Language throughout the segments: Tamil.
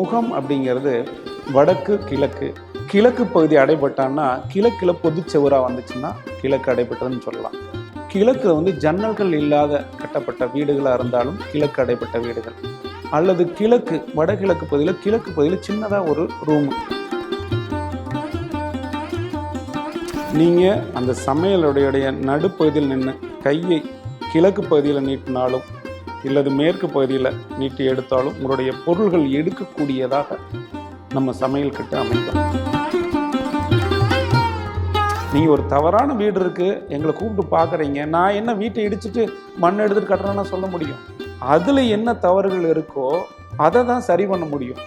முகம் அப்படிங்கிறது வடக்கு கிழக்கு. கிழக்கு பகுதி அடைபட்டான்னா கிழக்கில் பொதுச்செவராக வந்துச்சுன்னா கிழக்கு அடைபட்டதுன்னு சொல்லலாம். கிழக்கில் வந்து ஜன்னல்கள் இல்லாத கட்டப்பட்ட வீடுகளாக இருந்தாலும் கிழக்கு அடைப்பட்ட வீடுகள். அல்லது கிழக்கு வடகிழக்கு பகுதியில் கிழக்கு பகுதியில் சின்னதாக ஒரு ரூம் நீங்கள் அந்த சமையலுடைய நடுப்பகுதியில் நின்று கையை கிழக்கு பகுதியில் நீட்டினாலும் இல்லது மேற்கு பகுதியில் நீட்டி எடுத்தாலும் உங்களுடைய பொருள்கள் எடுக்கக்கூடியதாக நம்ம சமையல் கிட்ட அமைக்கும் நீங்கள் ஒரு தவறான வீடு இருக்கு எங்களை கூப்பிட்டு பார்க்குறீங்க நான் என்ன வீட்டை இடிச்சிட்டு மண் எடுத்துட்டு கட்டுறேன்னா சொல்ல முடியும். அதில் என்ன தவறுகள் இருக்கோ அதை தான் சரி பண்ண முடியும்.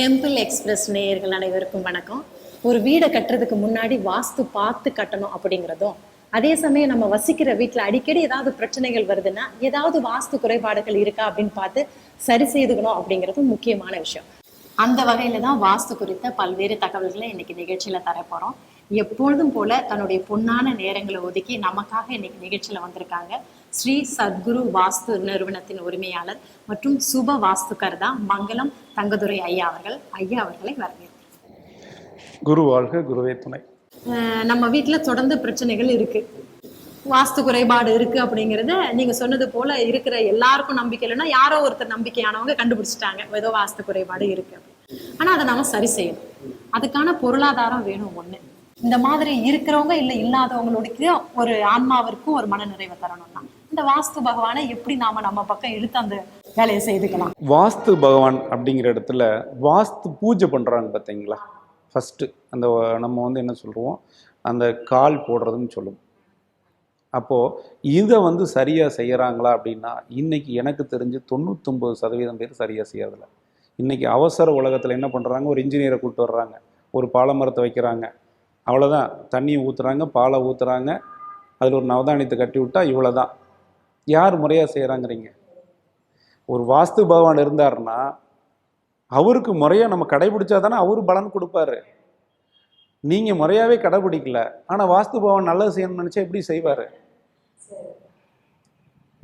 டெம்பிள் எக்ஸ்பிரஸ் நேயர்கள் அனைவருக்கும் வணக்கம். ஒரு வீடை கட்டுறதுக்கு முன்னாடி வாஸ்து பார்த்து கட்டணும் அப்படிங்கிறதும் அதே சமயம் நம்ம வசிக்கிற வீட்டில் அடிக்கடி ஏதாவது பிரச்சனைகள் வருதுன்னா ஏதாவது வாஸ்து குறைபாடுகள் இருக்கா அப்படின்னு பார்த்து சரி செய்துக்கணும் அப்படிங்கிறதும் முக்கியமான விஷயம். அந்த வகையில தான் வாஸ்து குறித்த பல்வேறு தகவல்களை இன்னைக்கு நிகழ்ச்சியில தரப்போறோம் எப்பொழுதும் போல தன்னுடைய பொன்னான நேரங்களை ஒதுக்கி நமக்காக இன்னைக்கு நிகழ்ச்சியில வந்திருக்காங்க. ஸ்ரீ சத்குரு வாஸ்து நிறுவனத்தின் உரிமையாளர் மற்றும் சுப வாஸ்துகர் தான் மங்களம் தங்கதுரை ஐயா அவர்கள். ஐயா அவர்களை வரவேற்கிறேன். குரு வாழ்க குருவே துணை. நம்ம வீட்டுல தொடர்ந்து பிரச்சனைகள் இருக்கு. வாஸ்து குறைபாடு இருக்கு அப்படிங்கறத நீங்க சொன்னது போல இருக்கிற எல்லாருக்கும் நம்பிக்கை இல்லைன்னா யாரோ ஒருத்தர் நம்பிக்கையானவங்க கண்டுபிடிச்சிட்டாங்க. ஏதோ வாஸ்து குறைபாடு இருக்கு. ஆனா அதை நாம சரி செய்யணும். அதுக்கான பொருளாதாரம் வேணும் ஒண்ணு. இந்த மாதிரி இருக்கிறவங்க இல்லை இல்லாதவங்களுக்கு ஒரு ஆன்மாவிற்கும் ஒரு மன நிறைவை தரணும்னா இந்த வாஸ்து பகவானை எப்படி நாம நம்ம பக்கம் இழுத்து அந்த வேலையை செய்துக்கலாம்? வாஸ்து பகவான் அப்படிங்கிற இடத்துல வாஸ்து பூஜை பண்ணுறாங்க பார்த்தீங்களா ஃபஸ்ட்டு அந்த நம்ம வந்து என்ன சொல்லுவோம் அந்த கால் போடுறதுன்னு சொல்லுவோம் அப்போது இதை வந்து சரியாக செய்கிறாங்களா அப்படின்னா இன்றைக்கி எனக்கு தெரிஞ்சு தொண்ணூத்தொம்பது சதவீதம் பேர் சரியாக செய்யறதில்ல. இன்றைக்கி அவசர உலகத்தில் என்ன பண்ணுறாங்க ஒரு இன்ஜினியரை கூப்பிட்டு வர்றாங்க. ஒரு பாலமரத்தை வைக்கிறாங்க. அவ்வளோதான் தண்ணியை ஊற்றுறாங்க பாலை ஊற்றுறாங்க அதில் ஒரு நவதானியத்தை கட்டி விட்டால் இவ்வளோ தான் யார் முறையாக செய்கிறாங்கிறீங்க ஒரு வாஸ்து பகவான் இருந்தாருன்னா அவருக்கு முறையாக நம்ம கடைபிடிச்சா தானே அவரு பலன் கொடுப்பாரு. நீங்கள் முறையாகவே கடைபிடிக்கல ஆனால் வாஸ்து பகவான் நல்லது செய்யணும்னு நினச்சா எப்படி செய்வார்?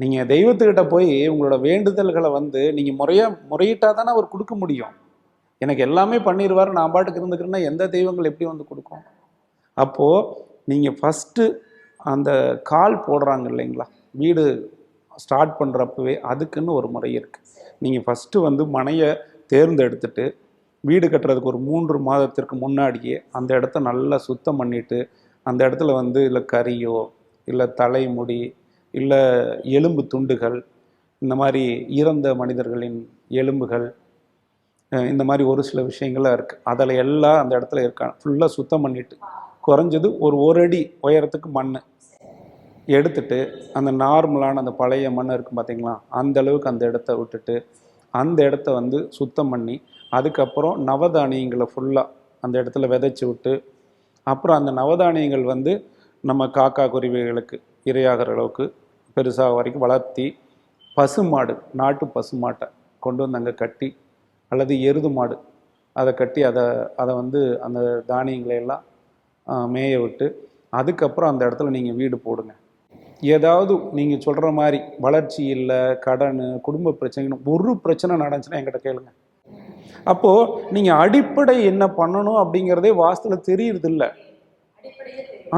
நீங்கள் தெய்வத்துக்கிட்ட போய் உங்களோட வேண்டுதல்களை வந்து நீங்கள் முறையாக முறையிட்டால் தானே அவர் கொடுக்க முடியும். எனக்கு எல்லாமே பண்ணிடுவார் நான் பாட்டுக்கு இருந்துக்கிறேன்னா எந்த தெய்வங்கள் எப்படி வந்து கொடுக்கும்? அப்போது நீங்கள் ஃபஸ்ட்டு அந்த கால் போடுறாங்க இல்லைங்களா? வீடு ஸ்டார்ட் பண்ணுறப்பவே அதுக்குன்னு ஒரு முறை இருக்குது நீங்கள் ஃபஸ்ட்டு வந்து மனையை தேர்ந்தெடுத்துட்டு வீடு கட்டுறதுக்கு ஒரு மூன்று மாதத்திற்கு முன்னாடியே அந்த இடத்த நல்லா சுத்தம் பண்ணிட்டு அந்த இடத்துல வந்து இல்லை கரியோ இல்லை தலைமுடி இல்லை எலும்பு துண்டுகள் இந்த மாதிரி இறந்த மனிதர்களின் எலும்புகள் இந்த மாதிரி ஒரு சில விஷயங்கள்லாம் இருக்குது அதில் எல்லாம் அந்த இடத்துல இருக்காங்க ஃபுல்லாக சுத்தம் பண்ணிவிட்டு குறைஞ்சது ஒரு ஒரு அடி உயரத்துக்கு மண் எடுத்துட்டு அந்த நார்மலான அந்த பழைய மண் இருக்கும் பார்த்தீங்களா அந்த அளவுக்கு அந்த இடத்த விட்டுட்டு அந்த இடத்த வந்து சுத்தம் பண்ணி அதுக்கப்புறம் நவதானியங்களை ஃபுல்லாக அந்த இடத்துல விதைச்சி விட்டு அப்புறம் அந்த நவதானியங்கள் வந்து நம்ம காக்கா குருவிகளுக்கு இரையாகிற அளவுக்கு பெருசாக வரைக்கும் வளர்த்தி பசுமாடு நாட்டு பசுமாட்டை கொண்டு வந்து அங்கே கட்டி அல்லது எருது மாடு அதை கட்டி அதை அதை வந்து அந்த தானியங்களை எல்லாம் மேய விட்டு அதுக்கப்புறம் அந்த இடத்துல நீங்கள் வீடு போடுங்க. ஏதாவது நீங்கள் சொல்கிற மாதிரி வளர்ச்சி இல்லை கடன் குடும்ப பிரச்சனைன்னு ஒரு பிரச்சனை நடந்துச்சுன்னா என்கிட்ட கேளுங்க. அப்போது நீங்கள் அடிப்படை என்ன பண்ணணும் அப்படிங்கிறதே வாஸ்துல தெரியுறது இல்லை.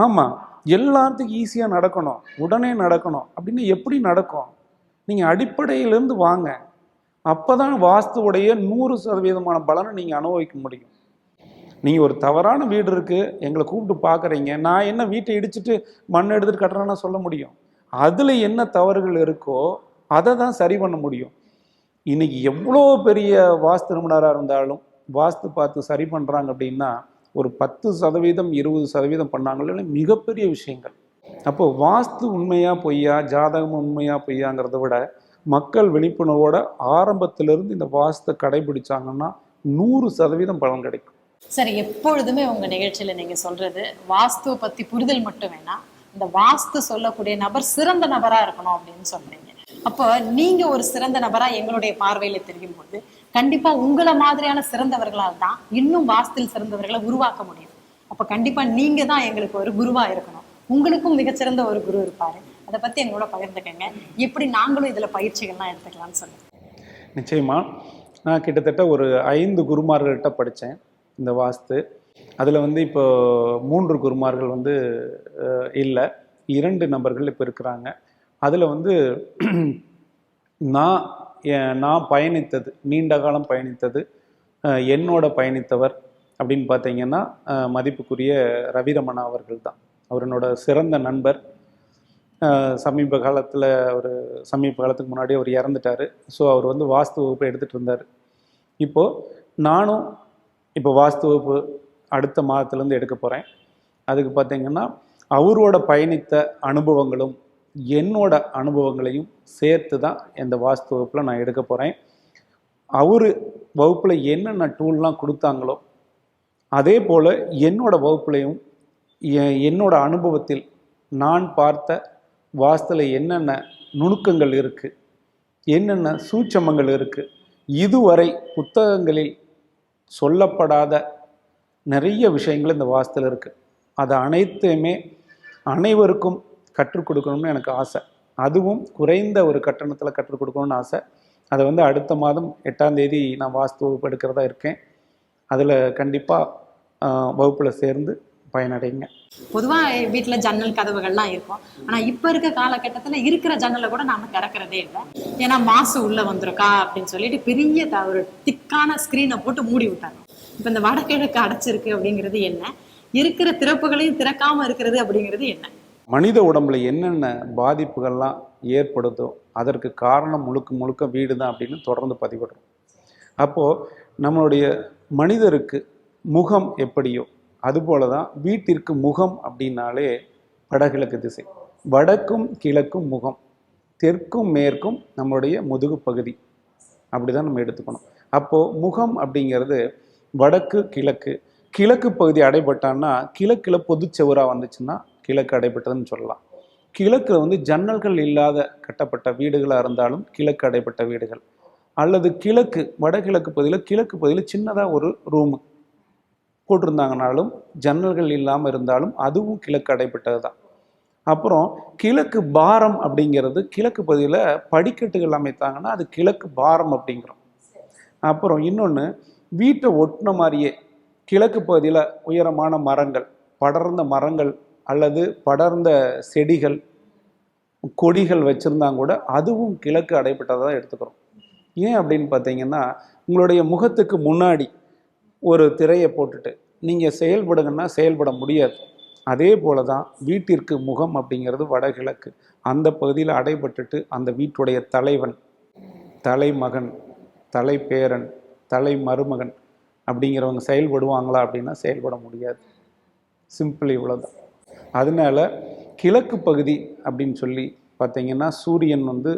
ஆமாம் எல்லாத்துக்கும் ஈஸியாக நடக்கணும் உடனே நடக்கணும். அப்படின்னு எப்படி நடக்கும்? நீங்கள் அடிப்படையிலேருந்து வாங்க. அப்போ தான் வாஸ்துவுடைய நூறு சதவீதமான பலனை நீங்கள் அனுபவிக்க முடியும். நீங்கள் ஒரு தவறான வீடு இருக்குது எங்களை கூப்பிட்டு பார்க்குறீங்க நான் என்ன வீட்டை இடிச்சிட்டு மண் எடுத்துகிட்டு கட்டுறேன்னா சொல்ல முடியும். அதில் என்ன தவறுகள் இருக்கோ அதை தான் சரி பண்ண முடியும். இன்றைக்கி எவ்வளோ பெரிய வாஸ்து நிபுணராக இருந்தாலும் வாஸ்து பார்த்து சரி பண்ணுறாங்க அப்படின்னா ஒரு பத்து சதவீதம் இருபது சதவீதம் பண்ணாங்களே மிகப்பெரிய விஷயங்கள். அப்போ வாஸ்து உண்மையா பொய்யா ஜாதகம் உண்மையா பொய்யாங்கிறத விட மக்கள் விழிப்புணர்வோட ஆரம்பத்திலிருந்து இந்த வாஸ்தை கடைபிடிச்சாங்கன்னா நூறு சதவீதம் பலன் கிடைக்கும். சரி எப்பொழுதுமே உங்க நிகழ்ச்சியில நீங்க சொல்றது வாஸ்துவை பத்தி புரிதல் மட்டும் வேணாம் இந்த வாஸ்து சொல்லக்கூடிய நபர் சிறந்த நபரா இருக்கணும் அப்படின்னு சொல்றீங்க. அப்போ நீங்க ஒரு சிறந்த நபரா எங்களுடைய பார்வையில தெரியும் போது கண்டிப்பா உங்களை மாதிரியான சிறந்தவர்களால் தான் இன்னும் வாஸ்தில் சிறந்தவர்களை உருவாக்க முடியும். அப்ப கண்டிப்பா நீங்க தான் எங்களுக்கு ஒரு குருவா இருக்கணும். உங்களுக்கும் மிகச்சிறந்த ஒரு குரு இருப்பாரு. அதை பத்தி எங்களோட பகிர்ந்துக்கங்க. எப்படி நாங்களும் இதுல பயிற்சிகள்லாம் எடுத்துக்கலாம்னு சொல்லுங்க. நிச்சயமா. நான் கிட்டத்தட்ட ஒரு ஐந்து குருமார்கள்ட்ட படித்தேன் இந்த வாஸ்து. அதில் வந்து இப்போ மூன்று குருமார்கள் வந்து இல்லை. இரண்டு நபர்கள் இப்போ இருக்கிறாங்க. அதில் வந்து நான் நான் பயணித்தது நீண்ட காலம் பயணித்தது என்னோட பயணித்தவர் அப்படின்னு பார்த்தீங்கன்னா மதிப்புக்குரிய ரவிரமணா அவர்கள் தான். அவரனோட சிறந்த நண்பர். சமீப காலத்தில் ஒரு சமீப காலத்துக்கு முன்னாடி அவர் இறந்துட்டார். ஸோ அவர் வந்து வாஸ்து வகுப்பு எடுத்துகிட்டு இருந்தார். இப்போது நானும் இப்போ வாஸ்து வகுப்பு அடுத்த மாதத்துலேருந்து எடுக்க போகிறேன் அதுக்கு பார்த்தீங்கன்னா அவரோட பயணித்த அனுபவங்களும் என்னோட அனுபவங்களையும் சேர்த்து தான் இந்த வாஸ்து வகுப்பில் நான் எடுக்க போகிறேன் அவர் வகுப்பில் என்னென்ன டூல்லாம் கொடுத்தாங்களோ அதே போல் என்னோட வகுப்புலையும் எ- என்னோட அனுபவத்தில் நான் பார்த்த வாஸ்துல என்னென்ன நுணுக்கங்கள் இருக்குது என்னென்ன சூட்சமங்கள் இருக்குது இதுவரை புத்தகங்களில் சொல்லப்படாத நிறைய விஷயங்கள் இந்த வாஸ்துல இருக்குது அது அனைத்தையுமே அனைவருக்கும் கற்றுக் கொடுக்கணும்னு எனக்கு ஆசை. அதுவும் குறைந்த ஒரு கட்டணத்தில் கற்றுக் கொடுக்கணும்னு ஆசை. அதை வந்து அடுத்த மாதம் எட்டாம் தேதி நான் வாஸ்து வகுப்பு எடுக்கிறதா இருக்கேன். அதில் கண்டிப்பாக வகுப்பில் சேர்ந்து பயனடைங்க. பொதுவா வீட்டுல ஜன்னல் கதவுகள்லாம் இருக்கும். ஆனா இப்ப இருக்க காலகட்டத்துல இருக்கிற ஜன்னலை கூட நாம திறக்கிறதே இல்லை. ஏன்னா மாசு உள்ள வந்திருக்கா அப்படின்னு சொல்லிட்டு பெரிய ஒரு திக்கான ஸ்கிரீனை போட்டு மூடி விட்டாங்க இப்ப இந்த வடகிழக்கு அடைச்சிருக்கு அப்படிங்கிறது என்ன? இருக்கிற திறப்புகளையும் திறக்காம இருக்கிறது அப்படிங்கிறது என்ன? மனித உடம்புல என்னென்ன பாதிப்புகள்லாம் ஏற்படுதோ அதற்கு காரணம் முழுக்க முழுக்க வீடு தான் அப்படின்னு தொடர்ந்து பதிவிடுறோம். அப்போது நம்மளுடைய மனிதருக்கு முகம் எப்படியோ அதுபோல தான் வீட்டிற்கு முகம் அப்படின்னாலே வடகிழக்கு திசை. வடக்கும் கிழக்கும் முகம். தெற்கும் மேற்கும் நம்மளுடைய முதுகு பகுதி. அப்படி தான் நம்ம எடுத்துக்கணும். அப்போது முகம் அப்படிங்கிறது வடக்கு கிழக்கு. கிழக்கு பகுதி அடைபட்டான்னா கிழக்கில் பொதுச்செவராக வந்துச்சுன்னா கிழக்கு அடைபட்டதுன்னு சொல்லலாம். கிழக்கில் வந்து ஜன்னல்கள் இல்லாத கட்டப்பட்ட வீடுகளாக இருந்தாலும் கிழக்கு அடைபட்ட வீடுகள். அல்லது கிழக்கு வடகிழக்கு பகுதியில் கிழக்கு பகுதியில் சின்னதாக ஒரு ரூமு. போட்டிருந்தாங்கனாலும் ஜன்னல்கள் இல்லாமல் இருந்தாலும் அதுவும் கிழக்கு அடைப்பட்டது தான் அப்புறம் கிழக்கு பாரம் அப்படிங்கிறது கிழக்கு பகுதியில் படிக்கட்டுகள் அமைத்தாங்கன்னா அது கிழக்கு பாரம் அப்படிங்கிறோம். அப்புறம் இன்னொன்று வீட்டை ஒட்டின மாதிரியே கிழக்கு பகுதியில் உயரமான மரங்கள் படர்ந்த மரங்கள் அல்லது படர்ந்த செடிகள் கொடிகள் வச்சுருந்தாங்க கூட அதுவும் கிழக்கு அடைப்பட்டதாக எடுத்துக்கிறோம். ஏன் அப்படின்னு பார்த்தீங்கன்னா உங்களுடைய முகத்துக்கு முன்னாடி ஒரு திரையை போட்டுட்டு நீங்கள் செயல்படுங்கன்னா செயல்பட முடியாது. அதே போல தான் வீட்டிற்கு முகம் அப்படிங்கிறது வடகிழக்கு. அந்த பகுதியில் அடைபட்டுட்டு அந்த வீட்டுடைய தலைவன் தலைமகன் தலைப்பேரன் தலை மருமகன் அப்படிங்கிறவங்க செயல்படுவாங்களா அப்படின்னா செயல்பட முடியாது. சிம்பிள் இவ்வளோதான் அதனால கிழக்கு பகுதி அப்படின்னு சொல்லி பார்த்தீங்கன்னா சூரியன் வந்து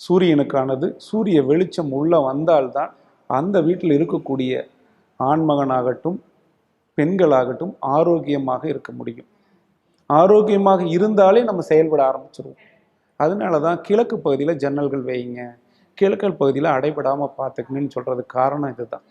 சூரியனுக்கானது சூரிய வெளிச்சம் உள்ளே வந்தால்தான் அந்த வீட்டில் இருக்கக்கூடிய ஆண்மகனாகட்டும் பெண்களாகட்டும் ஆரோக்கியமாக இருக்க முடியும். ஆரோக்கியமாக இருந்தாலே நம்ம செயல்பட ஆரம்பிச்சிருவோம். அதனால தான் கிழக்கு பகுதியில் ஜன்னல்கள் வைங்க கிழக்கு பகுதியில் அடைபடாமல் பார்த்துக்கணும்னு சொல்கிறதுக்கு காரணம் இதுதான்.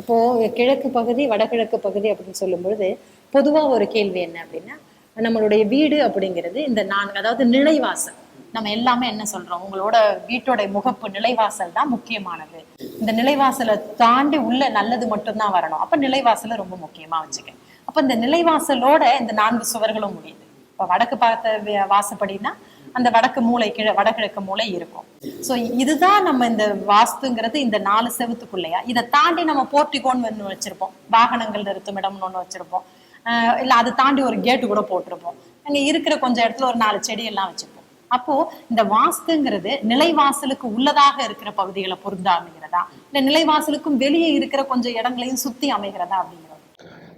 இப்போ கிழக்கு பகுதி வடகிழக்கு பகுதி அப்படின்னு சொல்லும்பொழுது பொதுவாக ஒரு கேள்வி என்ன அப்படின்னா நம்மளுடைய வீடு அப்படிங்கிறது இந்த நான்கு அதாவது நிலைவாசல். நம்ம எல்லாமே என்ன சொல்றோம்? உங்களோட வீட்டோட முகப்பு நிலைவாசல் தான் முக்கியமானது. இந்த நிலைவாசலை தாண்டி உள்ள நல்லது மட்டும்தான் வரணும். அப்ப நிலைவாசலை ரொம்ப முக்கியமா வச்சுக்க அப்ப இந்த நிலைவாசலோட இந்த நான்கு சுவர்களும் முடியுது. இப்ப வடக்கு பார்த்த வாசப்படின்னா வாசப்படினா அந்த வடக்கு மூலை கிழ வடகிழக்கு மூலை இருக்கும். சோ இதுதான் நம்ம இந்த வாஸ்துங்கிறது இந்த நாலு செவத்துக்குள்ளையா? இதை தாண்டி நம்ம போர்ட்டிகோன்னு ஒன்று வச்சிருப்போம். வாகனங்கள் நிறுத்தும் இடம்னு ஒன்று வச்சிருப்போம். ஆஹ் இல்ல அதை தாண்டி ஒரு கேட்டு கூட போட்டிருப்போம். அங்க இருக்கிற கொஞ்சம் இடத்துல ஒரு நாலு செடி எல்லாம் வச்சிருப்போம். அப்போ இந்த வாஸ்துங்கிறது நிலைவாசலுக்கு உள்ளதாக இருக்கிற பகுதிகளை பொருந்தா அமைகிறதா? இல்ல நிலைவாசலுக்கும் வெளியே இருக்கிற கொஞ்சம் இடங்களையும் சுத்தி அமைகிறதா அப்படிங்கிறது?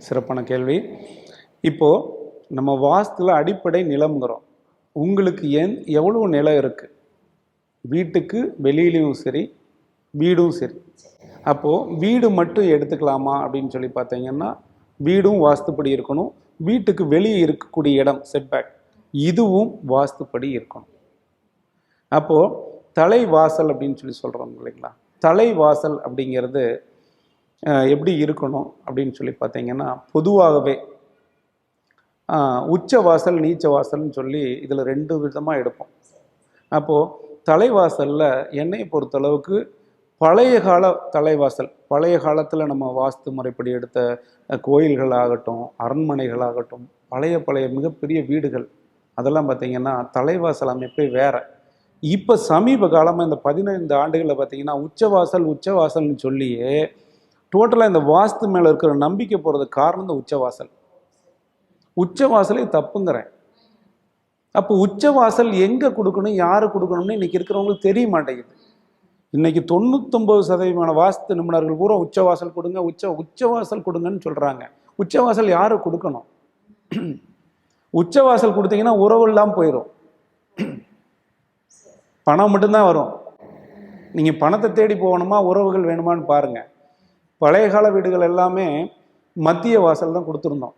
சிறப்பான கேள்வி. இப்போது நம்ம வாஸ்துல அடிப்படை நிலம்ங்கிறோம். உங்களுக்கு என் எவ்வளோ நிலம் இருக்குது வீட்டுக்கு வெளியிலையும் சரி வீடும் சரி. அப்போது வீடு மட்டும் எடுத்துக்கலாமா அப்படின்னு சொல்லி பார்த்தீங்கன்னா வீடும் வாஸ்துப்படி இருக்கணும். வீட்டுக்கு வெளியே இருக்கக்கூடிய இடம் செட்பேக் இதுவும் வாஸ்துப்படி இருக்கணும். அப்போது தலைவாசல் அப்படின்னு சொல்லி சொல்கிறோம் இல்லைங்களா? தலைவாசல் அப்படிங்கிறது எப்படி இருக்கணும் அப்படின்னு சொல்லி பார்த்தீங்கன்னா பொதுவாகவே உச்ச வாசல் நீச்ச வாசல்னு சொல்லி இதில் ரெண்டு விதமாக எடுப்போம். அப்போது தலைவாசலில் என்னை பொறுத்தளவுக்கு பழைய கால தலைவாசல் பழைய காலத்தில் நம்ம வாஸ்து முறைப்படி எடுத்த கோயில்கள் ஆகட்டும் அரண்மனைகளாகட்டும் பழைய பழைய மிகப்பெரிய வீடுகள் அதெல்லாம் பார்த்தீங்கன்னா தலைவாசல் அமைப்பே வேறு? இப்போ சமீப காலமாக இந்த பதினைந்து ஆண்டுகளில் பார்த்தீங்கன்னா உச்சவாசல் உச்சவாசல்னு சொல்லியே டோட்டலாக இந்த வாஸ்து மேலே இருக்கிற நம்பிக்கை போகிறதுக்கு காரணம் இந்த உச்சவாசல். உச்சவாசலே தப்புங்கிறேன். அப்போ உச்சவாசல் எங்கே கொடுக்கணும் யாரு கொடுக்கணும்னு இன்றைக்கி இருக்கிறவங்களுக்கு தெரிய மாட்டேங்குது. இன்னைக்கு தொண்ணூத்தொம்பது சதவீதமான வாஸ்து நிபுணர்கள் பூரா உச்சவாசல் கொடுங்க உச்ச உச்சவாசல் கொடுங்கன்னு சொல்கிறாங்க உச்சவாசல் யாரு கொடுக்கணும்? உச்சவாசல் கொடுத்தீங்கன்னா உறவு எல்லாம் போயிடும் பணம் மட்டும்தான் வரும். நீங்கள் பணத்தை தேடி போகணுமா? உறவுகள் வேணுமான்னு பாருங்கள் பழைய கால வீடுகள் எல்லாமே மத்திய வாசல் தான் கொடுத்துருந்தோம்.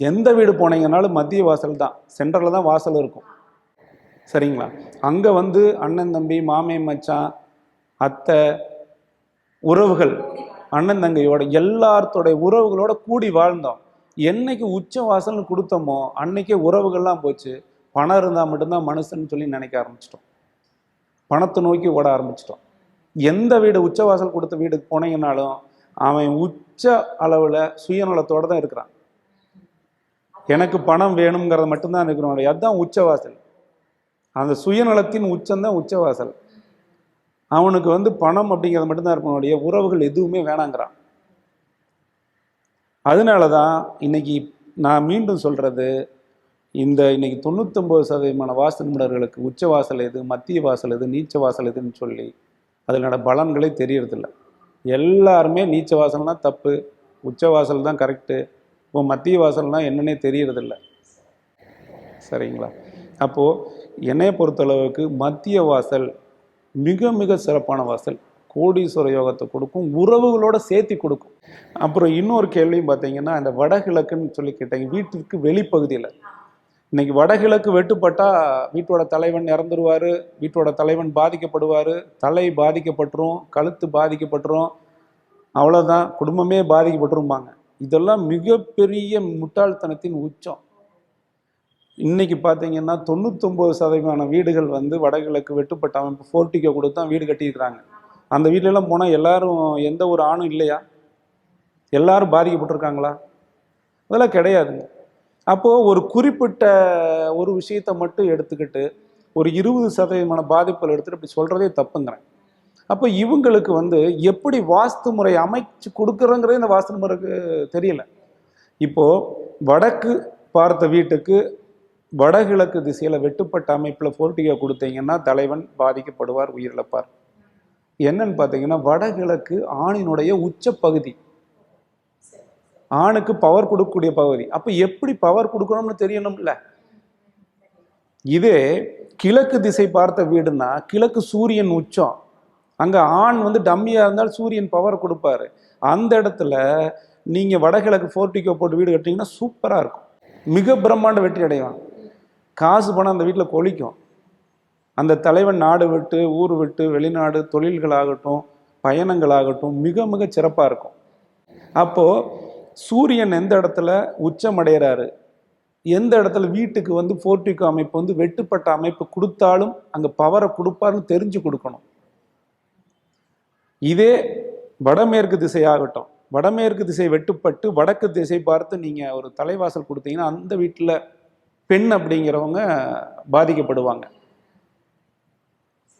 எந்த வீடு போனீங்கனாலும் மத்திய வாசல் தான். சென்டரில் தான் வாசல் இருக்கும். சரிங்களா? அங்கே வந்து அண்ணன் தம்பி மாமே மச்சான் அத்தை உறவுகள் அண்ணன் தங்கையோட எல்லாத்தோடைய உறவுகளோட கூடி வாழ்ந்தோம். என்னைக்கு உச்ச வாசல்னு கொடுத்தோமோ அன்னைக்கே உறவுகள்லாம் போச்சு. பணம் இருந்தால் மட்டும்தான் மனுஷன்னு சொல்லி நினைக்க ஆரம்பிச்சிட்டோம். பணத்தை நோக்கி ஓட ஆரம்பிச்சிட்டோம். எந்த வீடு உச்ச வாசல் கொடுத்த வீடுக்கு போனீங்கனாலும் அவன் உச்ச அளவில் சுயநலத்தோடு தான் இருக்கிறான். எனக்கு பணம் வேணுங்கிறத மட்டும்தான் இருக்கிறோம் அதுதான் உச்சவாசல். அந்த சுயநலத்தின் உச்சம்தான் உச்சவாசல். அவனுக்கு வந்து பணம் அப்படிங்கிறது மட்டும்தான் இருக்கணும் உறவுகள் எதுவுமே வேணாங்கிறான். அதனால தான் இன்னைக்கு நான் மீண்டும் சொல்கிறது இந்த இன்னைக்கு தொண்ணூத்தொம்பது சதவீதமான வாசல் நிபுணர்களுக்கு உச்ச வாசல் எது மத்திய வாசல் எது நீச்ச வாசல் எதுன்னு சொல்லி அதனோட பலன்களே தெரியறதில்ல. எல்லாருமே நீச்ச வாசல்னா தப்பு உச்ச வாசல் தான் கரெக்டு இப்போ மத்திய வாசல்னா என்னன்னே தெரியறதில்ல. சரிங்களா? அப்போது என்னைய பொறுத்தளவுக்கு மத்திய வாசல் மிக மிக சிறப்பான வாசல். கோடீஸ்வர யோகத்தை கொடுக்கும் உறவுகளோட சேர்த்தி கொடுக்கும். அப்புறம் இன்னொரு கேள்வியும் பார்த்தீங்கன்னா இந்த வடகிழக்குன்னு சொல்லி கேட்டாங்க வீட்டிற்கு வெளிப்பகுதியில். இன்னைக்கு வடகிழக்கு வெட்டுப்பட்டா வீட்டோட தலைவன் இறந்துருவாரு வீட்டோட தலைவன் பாதிக்கப்படுவார் தலை பாதிக்கப்பட்டுரும் கழுத்து பாதிக்கப்பட்டுரும் அவ்வளோதான் குடும்பமே பாதிக்கப்பட்டுரும்பாங்க. இதெல்லாம் மிகப்பெரிய முட்டாள்தனத்தின் உச்சம். இன்னைக்கு பார்த்தீங்கன்னா தொண்ணூத்தொம்பது சதவீதமான வீடுகள் வந்து வடகிழக்கு வெட்டுப்பட்ட அமைப்பு ஃபோர்ட்டிக்கோ கொடுத்து தான் வீடு கட்டியிருக்கிறாங்க. அந்த வீட்டிலலாம் போனால் எல்லாரும் எந்த ஒரு ஆணும் இல்லையா? எல்லாரும் பாதிக்கப்பட்டிருக்காங்களா? அதெல்லாம் கிடையாதுங்க. அப்போது ஒரு குறிப்பிட்ட ஒரு விஷயத்தை மட்டும் எடுத்துக்கிட்டு ஒரு இருபது சதவீதமான பாதிப்புகள் எடுத்துட்டு இப்படி சொல்கிறதே தப்புங்கிறேன். அப்போ இவங்களுக்கு வந்து எப்படி வாஸ்து முறை அமைச்சு கொடுக்குறோங்கிறதே இந்த வாஸ்து முறைக்கு தெரியல. இப்போது வடக்கு பார்த்த வீட்டுக்கு வடகிழக்கு திசையில் வெட்டுப்பட்ட அமைப்பில் போர்ட்டிகோ கொடுத்தீங்கன்னா தலைவன் பாதிக்கப்படுவார் உயிரிழப்பார். என்னன்னு பார்த்தீங்கன்னா வடகிழக்கு ஆணினுடைய உச்ச பகுதி. ஆணுக்கு பவர் கொடுக்கக்கூடிய பகுதி. அப்போ எப்படி பவர் கொடுக்கணும்னு தெரியணும்ல? இதே கிழக்கு திசை பார்த்த வீடுனா கிழக்கு சூரியன் உச்சம். அங்கே ஆண் வந்து டம்மியாக இருந்தால் சூரியன் பவர் கொடுப்பாரு. அந்த இடத்துல நீங்கள் வடகிழக்கு ஃபோர்ட்டிக்கோ போட்டு வீடு கட்டிங்கன்னா சூப்பராக இருக்கும். மிக பிரம்மாண்ட வெற்றி அடைவான் காசு பணம் அந்த வீட்டில் கொளிக்கும் அந்த தலைவன் நாடு விட்டு ஊர் விட்டு வெளிநாடு தொழில்களாகட்டும் பயணங்களாகட்டும் மிக மிக சிறப்பாக இருக்கும். அப்போது சூரியன் எந்த இடத்துல உச்சமடைகிறாரு? எந்த இடத்துல வீட்டுக்கு வந்து போர்ட்டிகோ அமைப்பு வந்து வெட்டுப்பட்ட அமைப்பு கொடுத்தாலும் அங்கே பவரை கொடுப்பாருன்னு தெரிஞ்சு கொடுக்கணும். இதே வடமேற்கு திசையாகட்டும் வடமேற்கு திசை வெட்டுப்பட்டு வடக்கு திசை பார்த்து நீங்கள் ஒரு தலைவாசல் கொடுத்தீங்கன்னா அந்த வீட்டில் பெண் அப்படிங்கிறவங்க பாதிக்கப்படுவாங்க.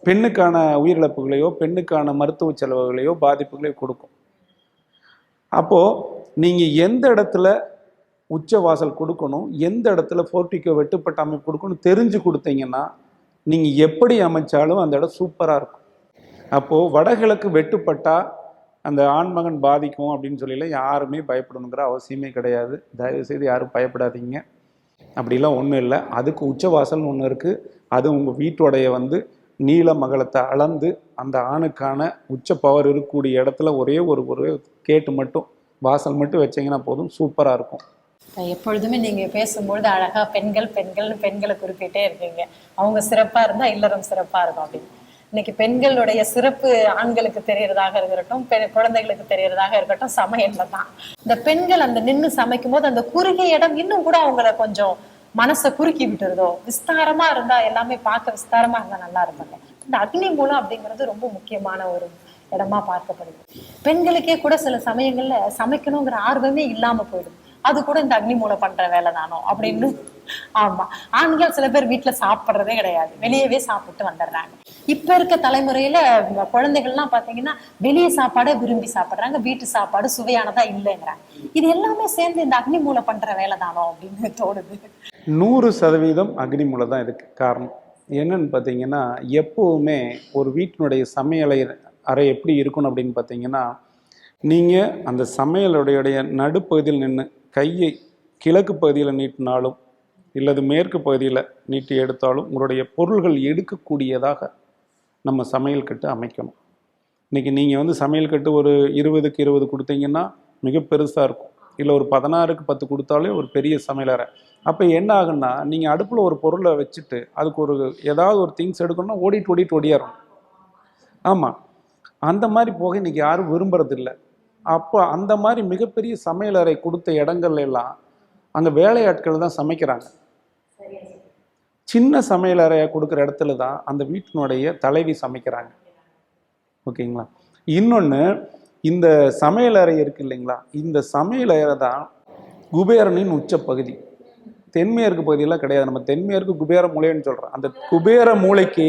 பெண்ணுக்கான உயிரிழப்புகளையோ பெண்ணுக்கான மருத்துவ செலவுகளையோ பாதிப்புகளையோ கொடுக்கும். அப்போது நீங்கள் எந்த இடத்துல உச்ச வாசல் கொடுக்கணும் எந்த இடத்துல ஃபோர்ட்டிக்கோ வெட்டுப்பட்ட அமைப்பு கொடுக்கணும் தெரிஞ்சு கொடுத்தீங்கன்னா நீங்கள் எப்படி அமைச்சாலும் அந்த இடம் சூப்பராக இருக்கும். அப்போது வடகிழக்கு வெட்டுப்பட்டா அந்த ஆண்மகன் பாதிக்கும் அப்படின்னு சொல்லிலாம் யாருமே பயப்படணுங்கிற அவசியமே கிடையாது. தயவுசெய்து யாரும் பயப்படாதீங்க. அப்படிலாம் ஒன்றும் இல்லை. அதுக்கு உச்சவாசல்னு ஒன்று இருக்குது அது உங்கள் வீட்டோடைய வந்து நீளம் மகளத்தை அளந்து அந்த ஆணுக்கான உச்ச பவர் இருக்கக்கூடிய இடத்துல ஒரே ஒரு ஒரு கேட்டு மட்டும் வாசல் மட்டும் வச்சீங்கன்னா போதும் சூப்பராக இருக்கும். எப்பொழுதுமே நீங்கள் பேசும்பொழுது அழகாக பெண்கள் பெண்கள்னு பெண்களை குறிப்பிட்டே இருக்கீங்க. அவங்க சிறப்பாக இருந்தால் இல்லறம் சிறப்பாக இருக்கும் அப்படின்னு. இன்னைக்கு பெண்களுடைய சிறப்பு ஆண்களுக்கு தெரியறதாக இருக்கட்டும் பெ- குழந்தைகளுக்கு தெரியறதாக இருக்கட்டும் சமையல்ல தான். இந்த பெண்கள் அந்த நின்று சமைக்கும் போது அந்த குறுகிய இடம் இன்னும் கூட அவங்கள கொஞ்சம் மனசை குறுக்கி விட்டுருதோ விஸ்தாரமா இருந்தா எல்லாமே பார்க்க விஸ்தாரமா இருந்தா நல்லா இருப்பாங்க. இந்த அக்னி மூலம் அப்படிங்கிறது ரொம்ப முக்கியமான ஒரு இடமா பார்க்கப்படுது. பெண்களுக்கே கூட சில சமயங்கள்ல சமைக்கணுங்கிற ஆர்வமே இல்லாம போயிடும். அது கூட இந்த அக்னி மூலம் பண்ற வேலை தானோ அப்படின்னு. ஆமா. ஆண்கள் சில பேர் வீட்டுல சாப்பிடுறதே கிடையாது. வெளியவே சாப்பிட்டு வந்துடுறாங்க. இப்ப இருக்க தலைமுறையில குழந்தைகள்லாம் பாத்தீங்கன்னா வெளிய சாப்பாடை விரும்பி சாப்பிடுறாங்க. வீட்டு சாப்பாடு சுவையானதா இல்லைங்கிறாங்க. இது எல்லாமே சேர்ந்து இந்த அக்னி மூலம் பண்ற வேலை தானோ அப்படின்னு தோணுது. நூறு சதவீதம் அக்னிமூலை தான் இதுக்கு காரணம். என்னன்னு பார்த்தீங்கன்னா எப்போவுமே ஒரு வீட்டினுடைய சமையலை அறை எப்படி இருக்கணும் அப்படின்னு பார்த்தீங்கன்னா நீங்கள் அந்த சமையலுடைய நடுப்பகுதியில் நின்று கையை கிழக்கு பகுதியில் நீட்டினாலும் இல்லது மேற்கு பகுதியில் நீட்டி எடுத்தாலும் உங்களுடைய பொருள்கள் எடுக்கக்கூடியதாக நம்ம சமையல் கட்டு அமைக்கணும். இன்றைக்கி நீங்கள் வந்து சமையல் கட்டு ஒரு இருபதுக்கு இருபது கொடுத்தீங்கன்னா மிக பெருசாக இருக்கும். இல்லை ஒரு பதினாறுக்கு பத்து கொடுத்தாலே ஒரு பெரிய சமையலறை. அப்போ என்ன ஆகுன்னா நீங்கள் அடுப்பில் ஒரு பொருளை வச்சுட்டு அதுக்கு ஒரு ஏதாவது ஒரு திங்ஸ் எடுக்கணும்னா ஓடிட்டு ஓடிட்டு ஓடியாரும் ஆமாம் அந்த மாதிரி போக இன்னைக்கு யாரும் விரும்புறதில்லை. அப்போ அந்த மாதிரி மிகப்பெரிய சமையலறை கொடுத்த இடங்கள்ல எல்லாம் அங்கே வேலையாட்கள் தான் சமைக்கிறாங்க. சின்ன சமையலறையை கொடுக்குற இடத்துல தான் அந்த வீட்டினுடைய தலைவி சமைக்கிறாங்க. ஓகேங்களா? இன்னொன்று இந்த சமையலறை இருக்கு இல்லைங்களா? இந்த சமையலறை தான் குபேரனின் உச்ச பகுதி தென்மேற்கு பகுதியெல்லாம் கிடையாது. நம்ம தென்மேற்கு குபேர மூலைன்னு சொல்கிறோம் அந்த குபேர மூளைக்கு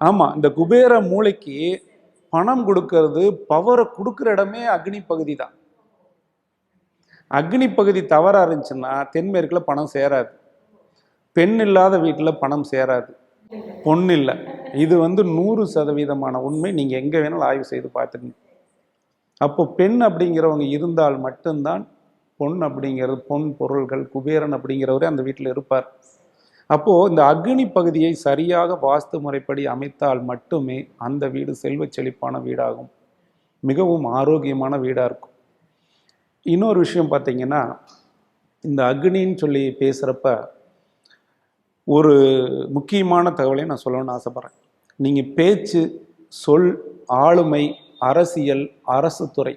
ஆமாம் இந்த குபேர மூளைக்கு பணம் கொடுக்கறது பவரை கொடுக்குற இடமே அக்னி பகுதி தான். அக்னி பகுதி தவறாக இருந்துச்சுன்னா தென்மேற்கில் பணம் சேராது. பெண் இல்லாத வீட்டில் பணம் சேராது. பொண்ணு இல்லை. இது வந்து நூறு சதவீதமான உண்மை. நீங்கள் எங்கே வேணாலும் ஆய்வு செய்து பார்த்துக்கணும் அப்போ பெண் அப்படிங்கிறவங்க இருந்தால் மட்டும்தான் பொன் அப்படிங்கிறது பொன் பொருள்கள் குபேரன் அப்படிங்கிறவரே அந்த வீட்டில் இருப்பார். அப்போது இந்த அக்னி பகுதியை சரியாக வாஸ்து முறைப்படி அமைத்தால் மட்டுமே அந்த வீடு செல்வ செழிப்பான வீடாகும். மிகவும் ஆரோக்கியமான வீடாக இருக்கும். இன்னொரு விஷயம் பார்த்தீங்கன்னா இந்த அக்னின்னு சொல்லி பேசுகிறப்ப ஒரு முக்கியமான தகவலையும் நான் சொல்லணும்னு ஆசைப்பட்றேன். நீங்கள் பேச்சு சொல் ஆளுமை அரசியல் அரசு துறை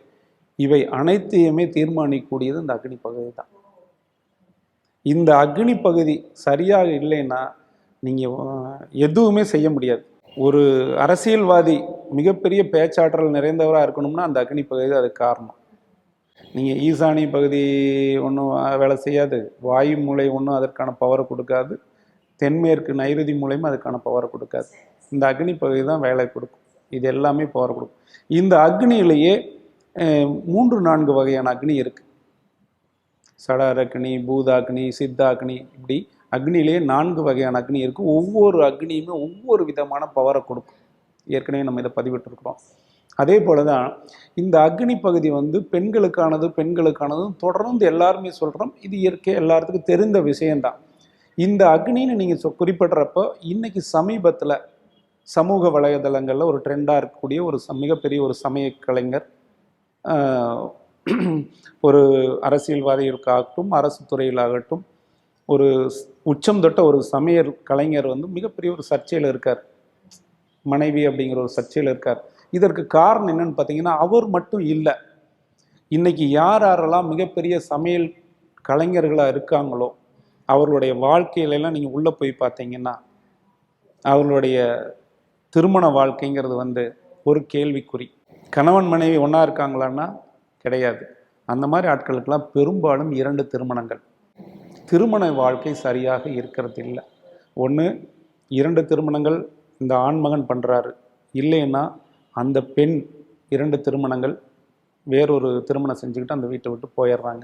இவை அனைத்தையுமே தீர்மானிக்கக்கூடியது இந்த அக்னி பகுதி தான். இந்த அக்னி பகுதி சரியாக இல்லைன்னா நீங்கள் எதுவுமே செய்ய முடியாது. ஒரு அரசியல்வாதி மிகப்பெரிய பேச்சாற்றல் நிறைந்தவராக இருக்கணும்னா அந்த அக்னி பகுதி அதுக்கு காரணம். நீங்கள் ஈசானி பகுதி ஒன்றும் வேலை செய்யாது. வாயு மூளை ஒன்றும் அதற்கான பவரை கொடுக்காது. தென்மேற்கு நைருதி மூலையும் அதுக்கான பவரை கொடுக்காது. இந்த அக்னி பகுதி தான் வேலை கொடுக்கும். இது எல்லாமே பவர் கொடுக்கும். இந்த அக்னியிலேயே மூன்று நான்கு வகையான அக்னி இருக்குது சடார் அக்னி பூதாக்னி சித்தாக்னி இப்படி அக்னியிலேயே நான்கு வகையான அக்னி இருக்குது ஒவ்வொரு அக்னியுமே ஒவ்வொரு விதமான பவரை கொடுக்கும். ஏற்கனவே நம்ம இதை பதிவிட்டுருக்குறோம். அதே போல தான் இந்த அக்னி பகுதி வந்து பெண்களுக்கானது பெண்களுக்கானதும் தொடர்ந்து எல்லாருமே சொல்கிறோம் இது இயற்கை எல்லாத்துக்கும் தெரிந்த விஷயம்தான். இந்த அக்னின்னு நீங்கள் சொ குறிப்பிட்றப்போ இன்னைக்கு சமீபத்தில் சமூக வலைதளங்களில் ஒரு ட்ரெண்டாக இருக்கக்கூடிய ஒரு ச- மிகப்பெரிய ஒரு சமய கலைஞர் ஒரு அரசியல்வாதிகளுக்காகட்டும் அரசு துறையிலாகட்டும் ஒரு உச்சம் தொட்ட ஒரு சமையல் கலைஞர் வந்து மிகப்பெரிய ஒரு சர்ச்சையில் இருக்கார். மனைவி அப்படிங்கிற ஒரு சர்ச்சையில் இருக்கார். இதற்கு காரணம் என்னன்னு பார்த்தீங்கன்னா அவர் மட்டும் இல்லை. இன்னைக்கு யார் யாரெல்லாம் மிகப்பெரிய சமையல் கலைஞர்களாக இருக்காங்களோ அவர்களுடைய வாழ்க்கையிலலாம் நீங்கள் உள்ளே போய் பார்த்தீங்கன்னா அவர்களுடைய திருமண வாழ்க்கைங்கிறது வந்து ஒரு கேள்விக்குறி. கணவன் மனைவி ஒன்றா இருக்காங்களான்னா கிடையாது. அந்த மாதிரி ஆட்களுக்கெல்லாம் பெரும்பாலும் இரண்டு திருமணங்கள். திருமண வாழ்க்கை சரியாக இருக்கிறது இல்லை. ஒன்று இரண்டு திருமணங்கள் இந்த ஆண்மகன் பண்ணுறாரு இல்லைன்னா அந்த பெண் இரண்டு திருமணங்கள் வேறொரு திருமணம் செஞ்சுக்கிட்டு அந்த வீட்டை விட்டு போயிடுறாங்க.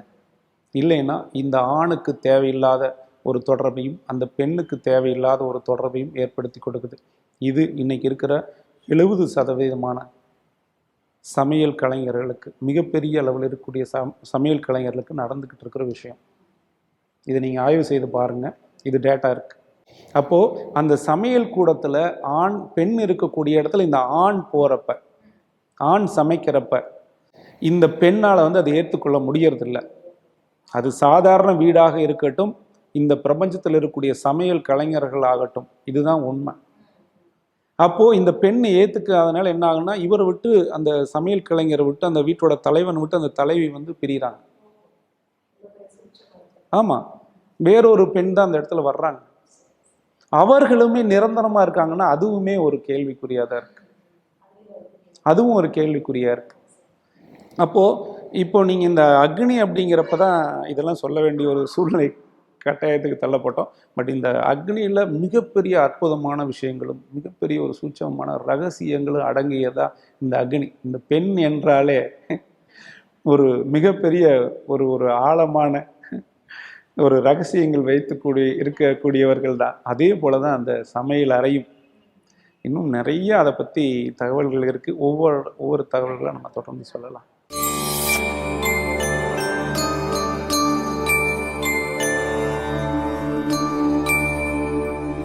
இல்லைன்னா இந்த ஆணுக்கு தேவையில்லாத ஒரு தொடர்பையும் அந்த பெண்ணுக்கு தேவையில்லாத ஒரு தொடர்பையும் ஏற்படுத்தி கொடுக்குது. இது இன்னைக்கு இருக்கிற எழுபது சதவீதமான சமையல் கலைஞர்களுக்கு மிகப்பெரிய அளவில் இருக்கக்கூடிய சம் சமையல் கலைஞர்களுக்கு நடந்துக்கிட்டு இருக்கிற விஷயம். இதை நீங்கள் ஆய்வு செய்து பாருங்கள் இது டேட்டா இருக்குது அப்போது அந்த சமையல் கூடத்தில் ஆண் பெண் இருக்கக்கூடிய இடத்துல இந்த ஆண் போகிறப்ப ஆண் சமைக்கிறப்ப இந்த பெண்ணால் வந்து அதை ஏற்றுக்கொள்ள முடியறதில்ல. அது சாதாரண வீடாக இருக்கட்டும் இந்த பிரபஞ்சத்தில் இருக்கக்கூடிய சமையல் கலைஞர்கள் ஆகட்டும் இதுதான் உண்மை. அப்போது இந்த பெண் ஏற்றுக்காதனால என்ன ஆகுன்னா இவரை விட்டு அந்த சமையல் கலைஞரை விட்டு அந்த வீட்டோட தலைவன் விட்டு அந்த தலைவி வந்து பிரிகிறாங்க ஆமாம் வேறொரு பெண் தான் அந்த இடத்துல வர்றாங்க. அவர்களுமே நிரந்தரமாக இருக்காங்கன்னா அதுவுமே ஒரு கேள்விக்குறியாக தான் இருக்கு. அதுவும் ஒரு கேள்விக்குறியா இருக்கு. அப்போது இப்போ நீங்கள் இந்த அக்னி அப்படிங்கிறப்ப தான் இதெல்லாம் சொல்ல வேண்டிய ஒரு சூழ்நிலை கட்டாயத்துக்கு தள்ளப்பட்டோம். பட் இந்த அக்னியில் மிகப்பெரிய அற்புதமான விஷயங்களும் மிகப்பெரிய ஒரு சூட்சமமான ரகசியங்களும் அடங்கியதா இந்த அக்னி. இந்த பெண் என்றாலே ஒரு மிகப்பெரிய ஒரு ஒரு ஆழமான ஒரு ரகசியங்கள் வைத்துக்கூடிய இருக்கக்கூடியவர்கள் தான் அதே போல தான் அந்த சமையல் அறையும். இன்னும் நிறைய அதை பற்றி தகவல்கள் இருக்குது ஒவ்வொரு ஒவ்வொரு தகவல்களும் நம்ம தொடர்ந்து சொல்லலாம்.